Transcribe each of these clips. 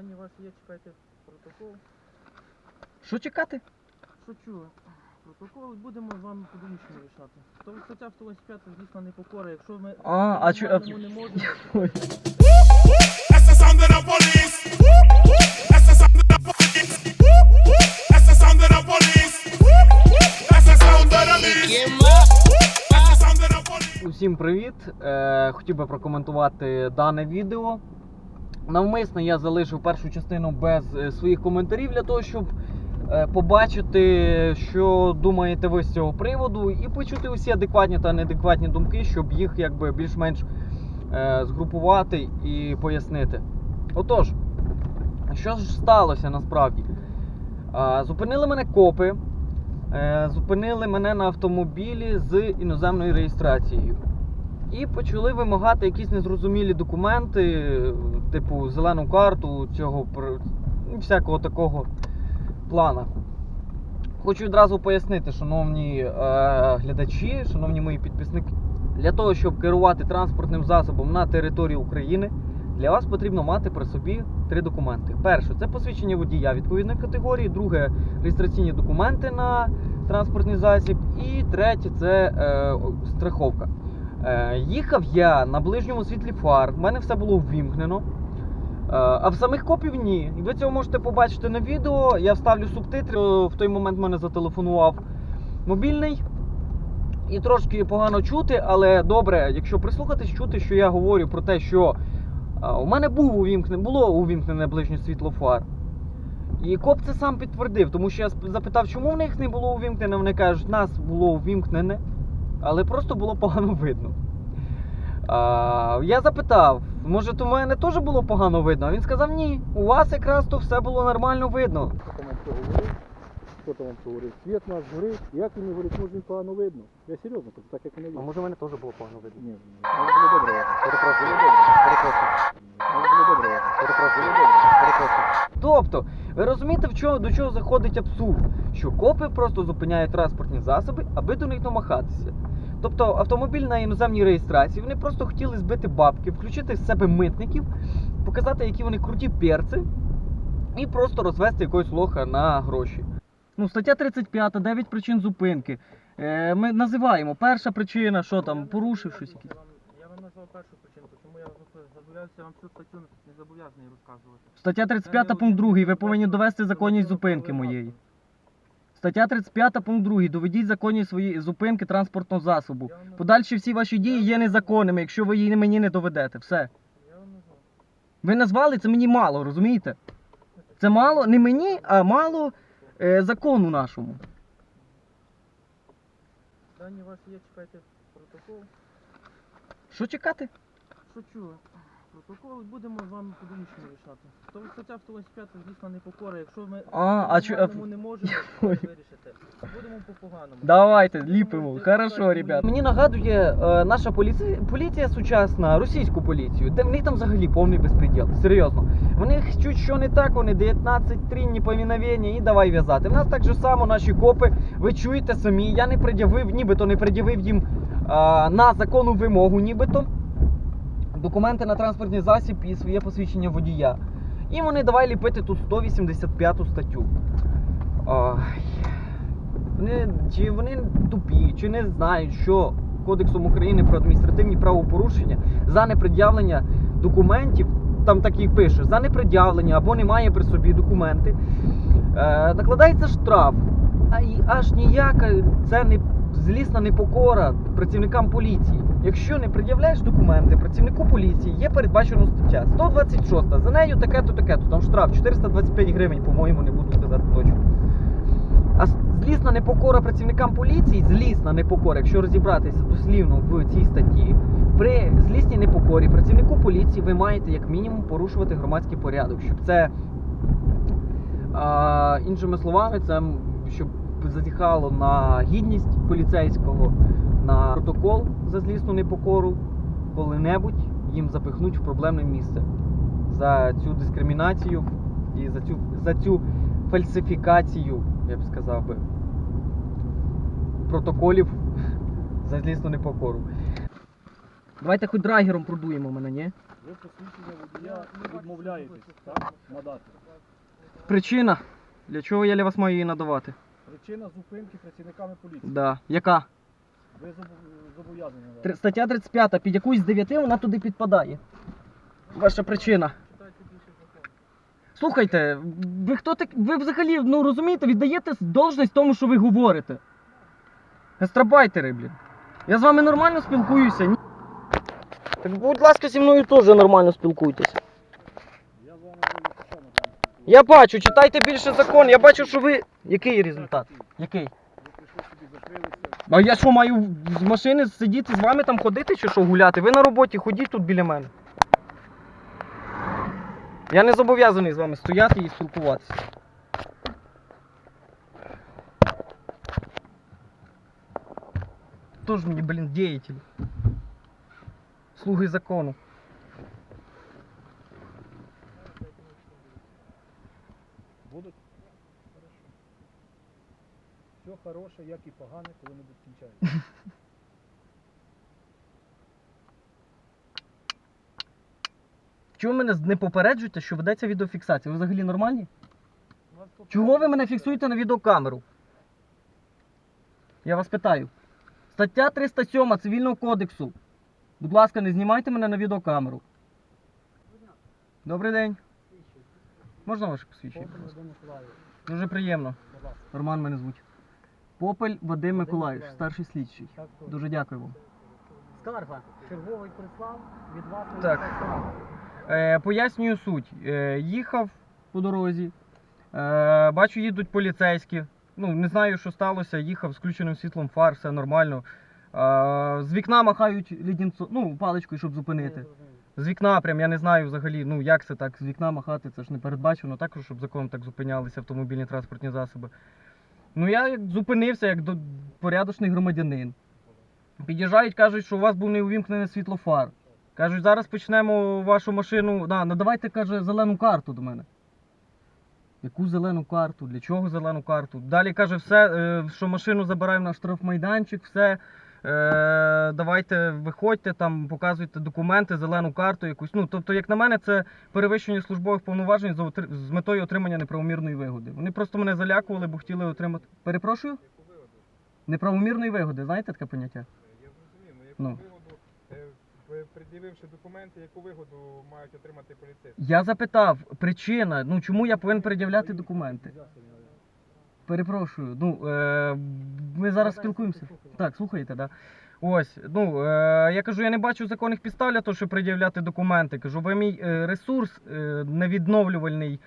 Дані ваші є, чекайте протокол. Що чекати? Шучу. Протокол будемо з вами по-домішньому рішати. То стаття 185 звісно непокора. Якщо ми А, а а- не можемо. That's the sound of the police. That's the sound of the police. That's the sound of the police. That's the sound of the police. That's the sound of the police. Усім привіт! Е, хотів би прокоментувати дане відео. Навмисно я залишив першу частину без е, своїх коментарів для того, щоб е, побачити, що думаєте ви з цього приводу, і почути усі адекватні та неадекватні думки, щоб їх якби більш-менш е, згрупувати і пояснити. Отож, що ж сталося насправді? Зупинили мене копи. Зупинили мене на автомобілі з іноземною реєстрацією. І почали вимагати якісь незрозумілі документи, типу зелену карту цього ну, всякого такого плана. Хочу відразу пояснити, шановні е, глядачі, шановні мої підписники, для того, щоб керувати транспортним засобом на території України, для вас потрібно мати при собі три документи. Перше, це посвідчення водія відповідної категорії, друге реєстраційні документи на транспортний засіб. І третє це е, страховка. Е, їхав я на ближньому світлі фар, в мене все було ввімкнено. Е, а в самих копів ні. Ви цього можете побачити на відео. Я вставлю субтитри. Е, В той момент мене зателефонував мобільний. І трошки погано чути, але добре, якщо прислухатись, чути, що я говорю про те, що е, у мене був увімкнене, було увімкнене ближнє світло фар. І коп це сам підтвердив, тому що я запитав, чому в них не було увімкнене. Вони кажуть, нас було увімкнене, але просто було погано видно. Я запитав, може, то в мене теж було погано видно? А він сказав, ні, у вас якраз то все було нормально видно. Хто там вам що говорив? Хто там вам що говорив? Світ наш горить, як він не може він погано видно. Я серйозно, кажу, так як не видно. може в мене теж було погано видно? Ні, ні. Може було добре. Перепрошую, було добре. Перепрошую. Може було добре. Ваня. Перепрошую, було добре. Перепрошую. Тобто, ви розумієте, в чого, до чого заходить абсурд? Що копи просто зупиняють транспортні засоби, аби до них намахатися. Тобто автомобіль на іноземній реєстрації, вони просто хотіли збити бабки, включити з себе митників, показати, які вони круті перці, і просто розвести якогось лоха на гроші. Ну, стаття 35, 9 причин зупинки. Е, ми називаємо перша причина, що там, порушив щось якесь. Я вам, назвав першу причину, тому я зобов'язався вам всю статтю не зобов'язаний розказувати. Стаття 35 пункт 2. Ви повинні довести законність зупинки моєї. Стаття 35 пункт 2. Доведіть законність своєї зупинки транспортного засобу. Подальші всі ваші дії є незаконними, якщо ви її мені не доведете. Все. Я вам назвав. Ви назвали це мені мало, розумієте? Це мало не мені, а мало е, закону нашому. Дані у вас є, чекайте протокол. Що чекати? Шучу. Протокол будемо з вами по-домішньому рішати. То стаття 185 звісно непокора. Якщо ми А, а нормальному не можемо вирішити, будемо по поганому. Давайте, ліпимо. Хорошо, ребят. Мені нагадує е, наша поліція, поліція сучасна, російську поліцію, де в них там взагалі повний безпреділ. Серйозно. В них чуть що не так, вони 19 трінні повіновення і давай в'язати. В нас так же само наші копи, ви чуєте самі, я не пред'явив, нібито не пред'явив їм е, на законну вимогу, нібито документи на транспортний засіб і своє посвідчення водія. І вони давай ліпити тут 185 статтю. Вони, чи вони тупі, чи не знають, що Кодексом України про адміністративні правопорушення за непред'явлення документів, там так і пише, за непред'явлення або немає при собі документи, е, накладається штраф. А і аж ніяка це не злісна непокора працівникам поліції. Якщо не пред'являєш документи працівнику поліції, є передбачена стаття 126. За нею таке-то, таке-то. Там штраф 425 гривень, по-моєму, не буду казати точно. А злісна непокора працівникам поліції, злісна непокора, якщо розібратися дослівно в цій статті, при злісній непокорі працівнику поліції ви маєте як мінімум порушувати громадський порядок, щоб це а, іншими словами, це щоб зазіхало на гідність поліцейського, на протокол за злісну непокору, коли-небудь їм запихнуть в проблемне місце за цю дискримінацію і за цю, за цю фальсифікацію, я б сказав би, протоколів за злісну непокору. Давайте хоч драгером продуємо мене, ні? Ви посвідчення водія відмовляєтесь, так? Надати. Причина. Для чого я для вас маю її надавати? Причина зупинки працівниками поліції. Да. Яка? Ви зобов'язані. Стаття 35, під якусь з 9 вона туди підпадає. Ваша причина. Слухайте, ви хто так. Ви взагалі, ну розумієте, віддаєте должність тому, що ви говорите. Гастробайтери, блін. Я з вами нормально спілкуюся. Ні? Так, будь ласка, зі мною теж нормально. Я з вами напевно. Я бачу, читайте більше закон. Я бачу, що ви. Який результат? Який? Ви прийшли собі, закрилися. А я що, маю з машини сидіти з вами там ходити чи що гуляти? Ви на роботі ходіть тут біля мене. Я не зобов'язаний з вами стояти і спілкуватися. Тож мені, блін, діятель. Слуги закону. Будуть? Хорошо. Все хороше, як і погане, коли-небудь кінчається. Ви мене не попереджуєте, що ведеться відеофіксація? Ви взагалі нормальні? Чого ви мене фіксуєте на відеокамеру? Я вас питаю. Стаття 307 Цивільного кодексу. Будь ласка, не знімайте мене на відеокамеру. Добрий день. Можна ваше посвідчення? будь ласка? Дуже приємно. Роман мене звуть. Попель Вадим Миколаївич, старший слідчий. Дуже дякую вам. Скарга. Черговий прислав від вас. Так. Е, пояснюю суть. Е, їхав по дорозі. Е, бачу, їдуть поліцейські. Ну, не знаю, що сталося. Їхав з включеним світлом фар, все нормально. Е, з вікна махають лідінцо, ну, паличкою, щоб зупинити. З вікна прям, я не знаю взагалі, ну як це так, з вікна махати, це ж не передбачено також, щоб законом так зупинялися автомобільні транспортні засоби. Ну я зупинився як до, порядочний громадянин. Під'їжджають, кажуть, що у вас був неувімкнений світлофар. Кажуть, зараз почнемо вашу машину. Да, надавайте, каже, зелену карту до мене. Яку зелену карту? Для чого зелену карту? Далі каже, все, е, що машину забираємо на штрафмайданчик, все. Е, давайте виходьте там, показуйте документи, зелену карту якусь. Ну, тобто, як на мене, це перевищення службових повноважень з метою отримання неправомірної вигоди. Вони просто мене залякували, бо хотіли отримати. Перепрошую? Неправомірної вигоди, знаєте таке поняття? Я зрозумів, ну яку Ну. вигоду, е, пред'явивши документи, яку вигоду мають отримати поліцейські? Я запитав, причина, ну чому я повинен пред'являти документи? Перепрошую, ну е, ми зараз спілкуємося. Так, слухаєте, да? Ось, ну е, я кажу, я не бачу законних підстав для того, щоб пред'являти документи. Кажу, ви мій е, ресурс е, невідновлювальний.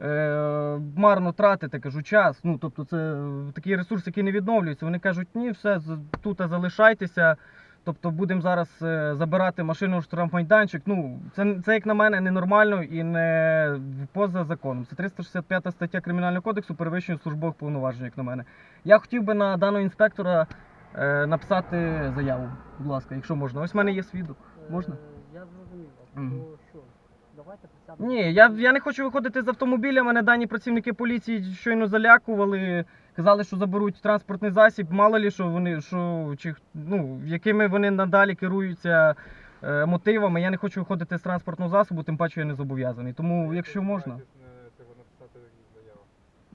Е, марно тратите, кажу, час. Ну, тобто, це такий ресурс, який не відновлюється. Вони кажуть, ні, все, тут залишайтеся. Тобто будемо зараз е, забирати машину в штрафмайданчик. Ну, це, це як на мене ненормально і не поза законом. Це 365 стаття Кримінального кодексу перевищення службових повноважень, як на мене. Я хотів би на даного інспектора е, написати заяву, будь ласка, якщо можна. Ось в мене є свідок. Можна? Е, Я зрозумів вас. Мгм. То що? Давайте присядемо. Ні, я, я не хочу виходити з автомобіля. Мене дані працівники поліції щойно залякували. Казали, що заберуть транспортний засіб. Мало лі, що вони що чи ну якими вони надалі керуються е, мотивами. Я не хочу виходити з транспортного засобу, тим паче я не зобов'язаний. Тому, якщо можна,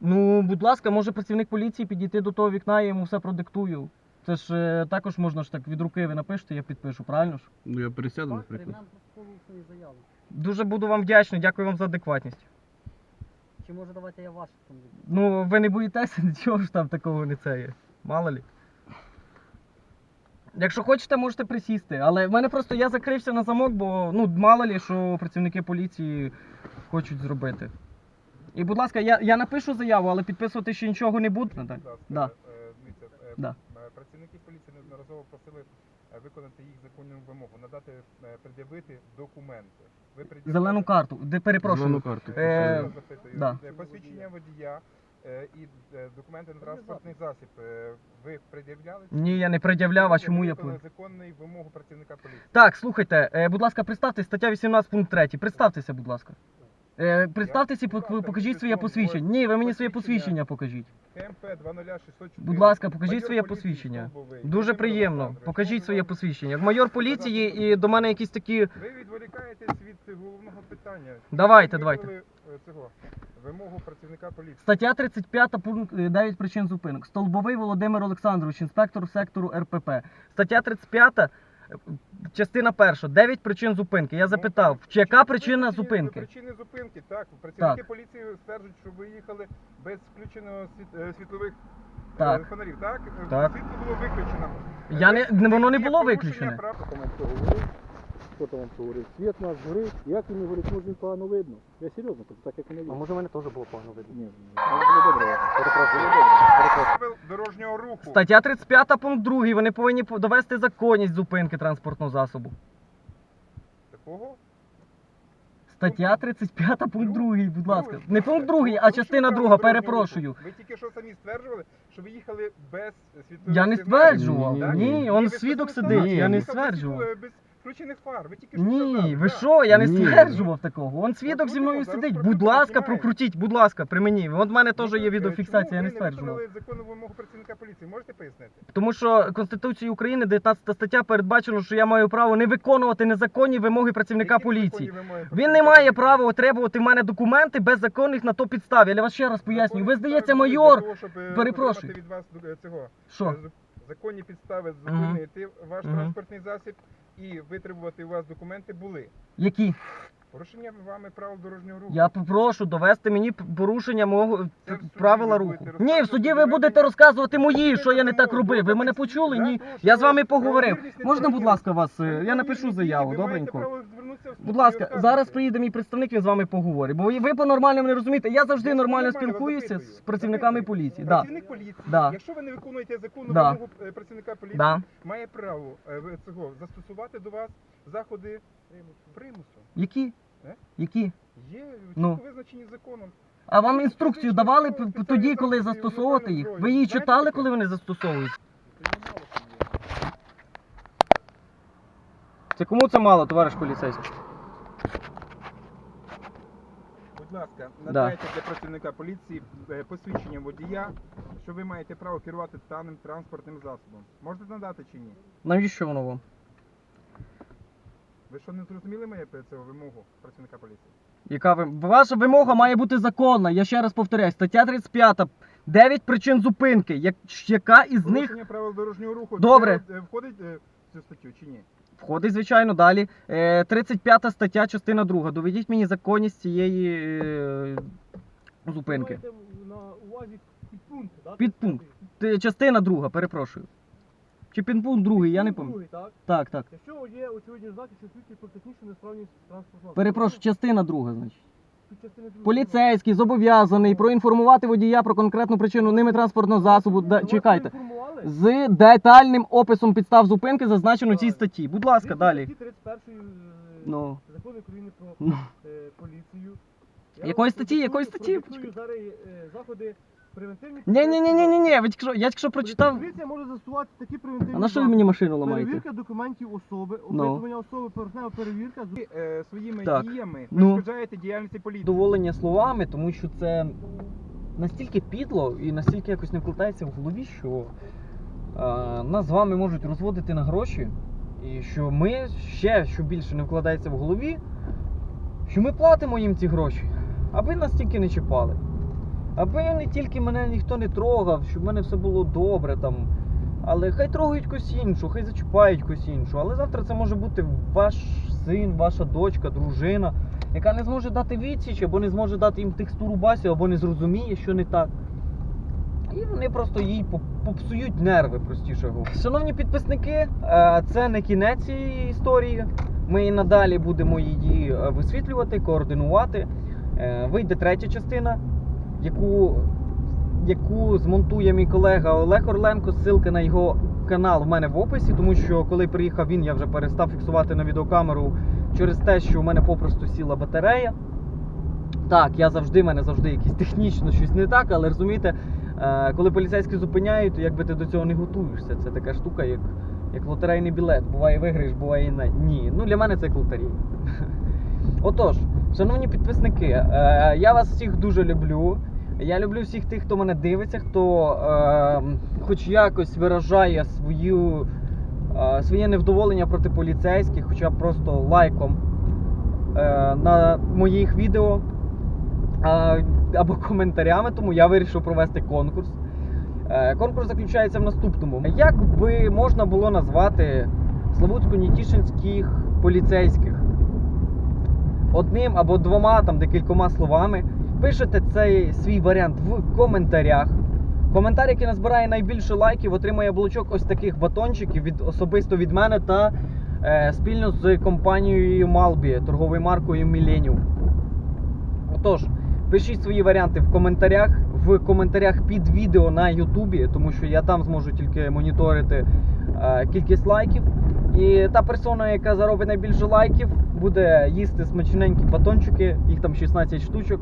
ну будь ласка, може працівник поліції підійти до того вікна, я йому все продиктую. Це ж е, також можна ж так від руки ви напишете, я підпишу, правильно ж? Ну я пересяду, наприклад. Заяви. Дуже буду вам вдячний, дякую вам за адекватність. Чи може давайте я ваш автомобіль? Ну, ви не боїтеся, нічого ж там такого не це є. Мало лі. Якщо хочете, можете присісти. Але в мене просто я закрився на замок, бо ну мало лі, що працівники поліції хочуть зробити. І, будь ласка, я, я напишу заяву, але підписувати ще нічого не буду. Будь ласка, Да. е, дивіться, е, Да. е, працівники поліції неодноразово просили е, виконати їх законну вимогу, надати, е, пред'явити документи. Ви пред'явили- Зелену карту. Де перепрошую. Зелену карту. Е, запитую. да. Е, Посвідчення водія е, і е, документи на транспортний засіб. е, Ви пред'являли? Ні, я не пред'являв, а чому я виконали повинен? вимогу працівника поліції. Так, слухайте, е, будь ласка, представте, стаття 18 пункт 3. Представтеся, будь ласка. Е, представтеся, і пок- покажіть своє посвідчення. Ні, ви мені своє посвідчення. покажіть. КМП 20604. Будь ласка, покажіть своє посвідчення. Дуже приємно. Покажіть своє посвідчення. Майор поліції і до мене якісь такі. Ви відволікаєтесь від головного питання. Давайте, Ви давайте. виконали, е, Цього, вимогу працівника поліції. Стаття 35 пункт 9 причин зупинок. Столбовий Володимир Олександрович, інспектор сектору РПП. Стаття 35, е, частина перша. Дев'ять причин зупинки. Я запитав, чи яка причина зупинки? Причини зупинки, так. Працівники Так. поліції стверджують, що ви їхали без включеного світ- е, світлових е, Так. фонарів, так? Так. Світло було виключено. Я не- Е, воно не є було порушення виключене. прав- Хто там вам говорив? Світ нас горить, як він не горить, може він погано видно. Я серйозно, кажу, так як і не видно. може мене теж було погано видно? Ні, ні, ні. було добре. Перепрошую, добре. Перепрошую. правил дорожнього руху. Стаття 35 пункт 2. Вони повинні по- довести законність зупинки транспортного засобу. Такого? Стаття 35 пункт 2, будь ласка. Не пункт 2, а частина правил 2, перепрошую. Ви тільки що самі стверджували, що ви їхали без світлових Я не стверджував. Ні, Ні, он свідок сидить, я не стверджував. Включених фар. Ви тільки що Ні, сказали, ви так. що? Я не Ні. стверджував такого. Он свідок зі мною зараз сидить. прокрутимо, Будь ласка, знімаємо. прокрутіть, будь ласка, при мені. От в мене теж Ну, є так, відеофіксація, я не чому стверджував. Ви не виконали законну вимогу працівника поліції. Можете пояснити? Тому що Конституцією України 19 стаття передбачено, що я маю право не виконувати незаконні вимоги працівника Які поліції. законні вимоги Він не має поліції? права отримувати в мене документи без законних на то підстав. Я вас ще раз пояснюю. Ви Законні здається, підстави майор. для того, щоб, е, перепрошую. отримати від вас е, цього Що? е, законні підстави зупинити ваш Мгм. транспортний засіб і витребувати у вас документи були. Які? Порушення вами правил дорожнього руху. Я попрошу довести мені порушення мого Це в суді правила ви руху. будете Ні, в суді ви будете розказувати мої, що я не так робив. Ви мене почули? Ні. Я з вами поговорив. Можна, будь ласка, вас? е, Я напишу заяву, добренько. Будь ласка, зараз приїде мій представник, він з вами поговорить. Бо ви- по-нормальному не розумієте. Я завжди Я нормально нормально спілкуюся з працівниками поліції. Да. Працівник поліції, Да. якщо ви не виконуєте законну Да. вимогу е, працівника поліції, Да. має право е, ви- цього застосувати до вас заходи примусу. Які? Е? Які? Є Ну. чітко визначені законом. А вам інструкцію давали п- п- тоді, коли застосовувати їх? Ви її читали, коли вони застосовують? Це кому це мало, товариш поліцейський? Будь ласка, надайте для працівника поліції е, посвідчення водія, що ви маєте право керувати даним транспортним засобом. Можете надати чи ні? Навіщо воно вам? Ви що не зрозуміли моє е, цього вимогу працівника поліції? Яка ви... Ваша вимога має бути законна. Я ще раз повторяю, стаття 35. 9 причин зупинки. Як... Яка із них Порушення правил дорожнього руху Добре. це, е, входить е, в цю статтю чи ні? Входить, звичайно, далі. Е, 35 стаття, частина 2. Доведіть мені законність цієї е... зупинки. Ви маєте на увазі підпункт, Частина 2, перепрошую. Чи підпункт другий, я не пам'ятаю. другий, так? Так, так. Якщо є очевидні знаки, що свідчать про технічну несправність транспортного Перепрошую, частина друга, значить. Поліцейський зобов'язаний проінформувати водія про конкретну причину ними транспортного засобу. Да, чекайте. З детальним описом підстав зупинки зазначено в цій статті. Будь ласка, далі. 31 е, Ну. закону України про Ну. е, поліцію. Якої статті? Якої статті? зараз е, заходи превентивні. Ні, ні, ні, ні, ні, ні. Я якщо, я якщо прочитав. Поліція може застосувати такі превентивні А на що ви заходи. мені машину ламаєте? Перевірка документів особи, Ну. опитування особи, поверхнева перевірка. Ви е, своїми Так. діями Ну. перешкоджаєте діяльності поліції. Доволення словами, тому що це настільки підло і настільки якось не вкладається в голові, що е, нас з вами можуть розводити на гроші, і що ми ще що більше не вкладається в голові, що ми платимо їм ці гроші, аби нас тільки не чіпали. Аби не тільки мене ніхто не трогав, щоб в мене все було добре там. Але хай трогають когось іншу, хай зачіпають когось іншу. Але завтра це може бути ваш син, ваша дочка, дружина, яка не зможе дати відсіч, або не зможе дати їм текстуру басі, або не зрозуміє, що не так. І вони просто їй попсують нерви, простіше говоря. Шановні підписники, е, це не кінець цієї історії. Ми і надалі будемо її е, висвітлювати, координувати. Е, Вийде третя частина, яку, яку змонтує мій колега Олег Орленко. Ссылка на його канал в мене в описі, тому що коли приїхав він, я вже перестав фіксувати на відеокамеру через те, що у мене попросту сіла батарея. Так, я завжди, в мене завжди якісь технічно щось не так, але розумієте, е, коли поліцейські зупиняють, то якби ти до цього не готуєшся. Це така штука, як, як лотерейний білет. Буває виграєш, буває і не. Ні. Ну для мене це як лотерея. Отож, Шановні підписники, е, я вас всіх дуже люблю. Я люблю всіх тих, хто мене дивиться, хто е, хоч якось виражає свою, е, своє невдоволення проти поліцейських, хоча б просто лайком е, на моїх відео е, або коментарями, тому я вирішив провести конкурс. Е, Конкурс заключається в наступному: як би можна було назвати Славутсько-Нітішинських поліцейських? Одним або двома, там декількома словами. Пишете цей свій варіант в коментарях. Коментар, який назбирає найбільше лайків, отримає блочок ось таких батончиків від особисто від мене та е, спільно з компанією Малбі, торговою маркою Millennium. Отож, пишіть свої варіанти в коментарях, в коментарях під відео на Ютубі, тому що я там зможу тільки моніторити е, кількість лайків. І та персона, яка заробить найбільше лайків, буде їсти смачненькі батончики, їх там 16 штучок.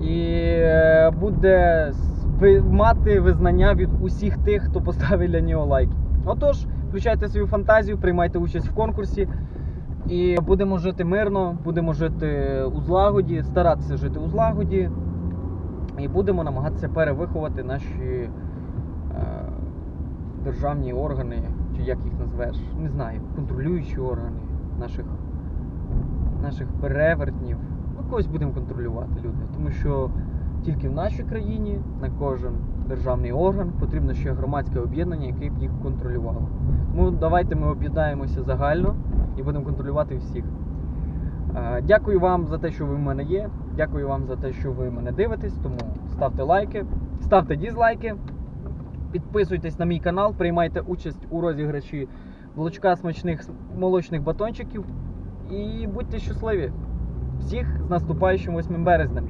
І е, буде мати визнання від усіх тих, хто поставить для нього лайк. Отож, включайте свою фантазію, приймайте участь в конкурсі. І будемо жити мирно, будемо жити у злагоді, старатися жити у злагоді. І будемо намагатися перевиховати наші е, державні органи, чи як їх назвеш, не знаю, контролюючі органи наших, наших перевертнів. Ну, когось будемо контролювати, люди. Тому що тільки в нашій країні на кожен державний орган потрібно ще громадське об'єднання, яке б їх контролювало. Тому давайте ми об'єднаємося загально і будемо контролювати всіх. Е, Дякую вам за те, що ви в мене є. Дякую вам за те, що ви мене дивитесь. Тому ставте лайки, ставте дізлайки, підписуйтесь на мій канал, приймайте участь у розіграші волочка смачних молочних батончиків. І будьте щасливі! Всіх з наступаючим 8 березнем!